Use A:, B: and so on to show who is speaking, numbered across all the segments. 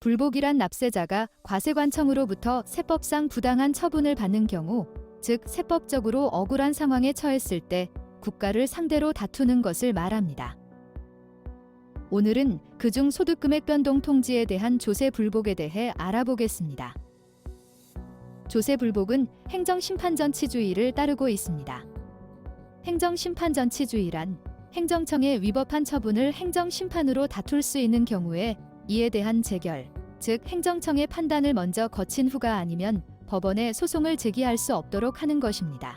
A: 불복이란 납세자가 과세관청으로부터 세법상 부당한 처분을 받는 경우, 즉 세법적으로 억울한 상황에 처했을 때 국가를 상대로 다투는 것을 말합니다. 오늘은 그중 소득금액 변동 통지에 대한 조세 불복에 대해 알아보겠습니다. 조세 불복은 행정심판전치주의를 따르고 있습니다. 행정심판전치주의란 행정청에 위법한 처분을 행정심판으로 다툴 수 있는 경우에 이에 대한 재결, 즉 행정청의 판단을 먼저 거친 후가 아니면 법원에 소송을 제기할 수 없도록 하는 것입니다.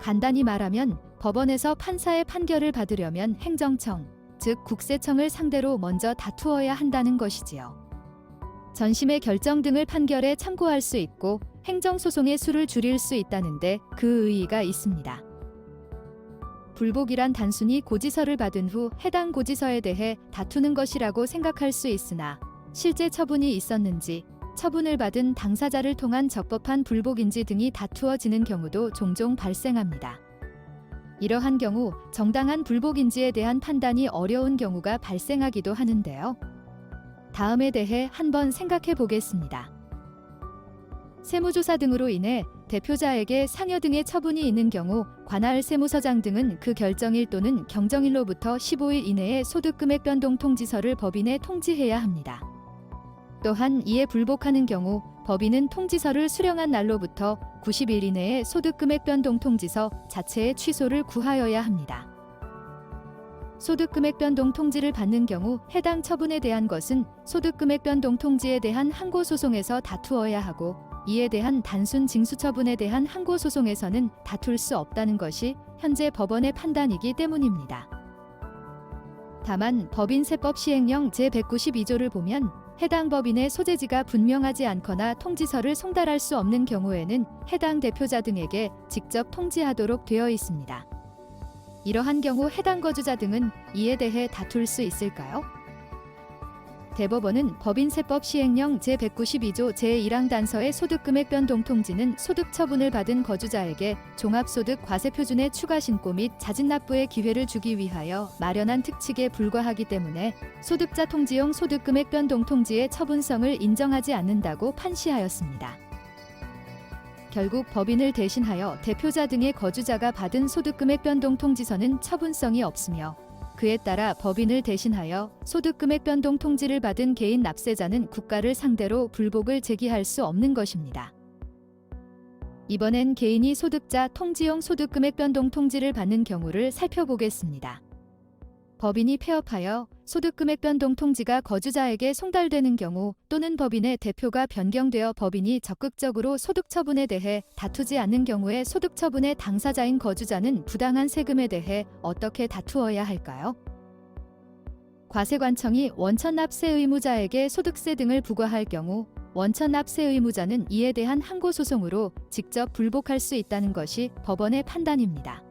A: 간단히 말하면 법원에서 판사의 판결을 받으려면 행정청, 즉 국세청을 상대로 먼저 다투어야 한다는 것이지요. 전심의 결정 등을 판결에 참고할 수 있고 행정소송의 수를 줄일 수 있다는데 그 의의가 있습니다. 불복이란 단순히 고지서를 받은 후 해당 고지서에 대해 다투는 것이라고 생각할 수 있으나 실제 처분이 있었는지 처분을 받은 당사자를 통한 적법한 불복인지 등이 다투어지는 경우도 종종 발생합니다. 이러한 경우 정당한 불복인지에 대한 판단이 어려운 경우가 발생하기도 하는데요. 다음에 대해 한번 생각해 보겠습니다. 세무조사 등으로 인해 대표자에게 상여 등의 처분이 있는 경우 관할 세무서장 등은 그 결정일 또는 경정일로부터 15일 이내에 소득금액 변동 통지서를 법인에 통지해야 합니다. 또한 이에 불복하는 경우 법인은 통지서를 수령한 날로부터 90일 이내에 소득금액 변동 통지서 자체의 취소를 구하여야 합니다. 소득금액 변동 통지를 받는 경우 해당 처분에 대한 것은 소득금액 변동 통지에 대한 항고 소송에서 다투어야 하고 이에 대한 단순 징수 처분에 대한 항고 소송에서는 다툴 수 없다는 것이 현재 법원의 판단이기 때문입니다. 다만 법인세법 시행령 제192조를 보면 해당 법인의 소재지가 분명하지 않거나 통지서를 송달할 수 없는 경우에는 해당 대표자 등에게 직접 통지하도록 되어 있습니다. 이러한 경우 해당 거주자 등은 이에 대해 다툴 수 있을까요? 대법원은 법인세법 시행령 제192조 제1항 단서의 소득금액 변동 통지는 소득 처분을 받은 거주자에게 종합소득 과세표준의 추가 신고 및 자진 납부의 기회를 주기 위하여 마련한 특칙에 불과하기 때문에 소득자 통지용 소득금액 변동 통지의 처분성을 인정하지 않는다고 판시하였습니다. 결국 법인을 대신하여 대표자 등의 거주자가 받은 소득금액 변동 통지서는 처분성이 없으며 그에 따라 법인을 대신하여 소득금액 변동 통지를 받은 개인 납세자는 국가를 상대로 불복을 제기할 수 없는 것입니다. 이번엔 개인이 소득자 통지용 소득금액 변동 통지를 받는 경우를 살펴보겠습니다. 법인이 폐업하여 소득금액 변동 통지가 거주자에게 송달되는 경우 또는 법인의 대표가 변경되어 법인이 적극적으로 소득 처분에 대해 다투지 않는 경우에 소득 처분의 당사자인 거주자는 부당한 세금에 대해 어떻게 다투어야 할까요? 과세관청이 원천 납세 의무자에게 소득세 등을 부과할 경우 원천 납세 의무자는 이에 대한 항고 소송으로 직접 불복할 수 있다는 것이 법원의 판단입니다.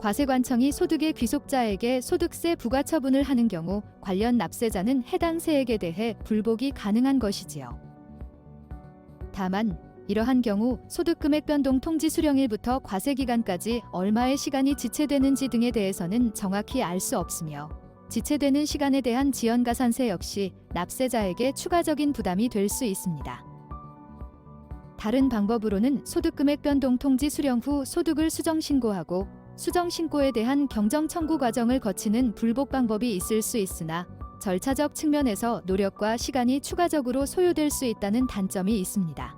A: 과세관청이 소득의 귀속자에게 소득세 부과 처분을 하는 경우 관련 납세자는 해당 세액에 대해 불복이 가능한 것이지요. 다만 이러한 경우 소득금액 변동 통지 수령일부터 과세 기간까지 얼마의 시간이 지체되는지 등에 대해서는 정확히 알 수 없으며 지체되는 시간에 대한 지연가산세 역시 납세자에게 추가적인 부담이 될 수 있습니다. 다른 방법으로는 소득금액 변동 통지 수령 후 소득을 수정 신고하고 수정 신고에 대한 경정 청구 과정을 거치는 불복 방법이 있을 수 있으나 절차적 측면에서 노력과 시간이 추가적으로 소요될 수 있다는 단점이 있습니다.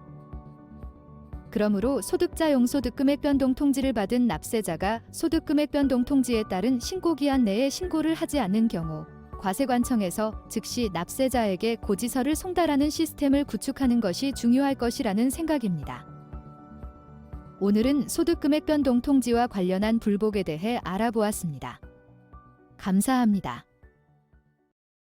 A: 그러므로 소득자 용소득 금액 변동 통지를 받은 납세자가 소득 금액 변동 통지에 따른 신고 기한 내에 신고를 하지 않는 경우 과세관청에서 즉시 납세자에게 고지서를 송달하는 시스템을 구축하는 것이 중요할 것이라는 생각입니다. 오늘은 소득금액 변동 통지와 관련한 불복에 대해 알아보았습니다. 감사합니다.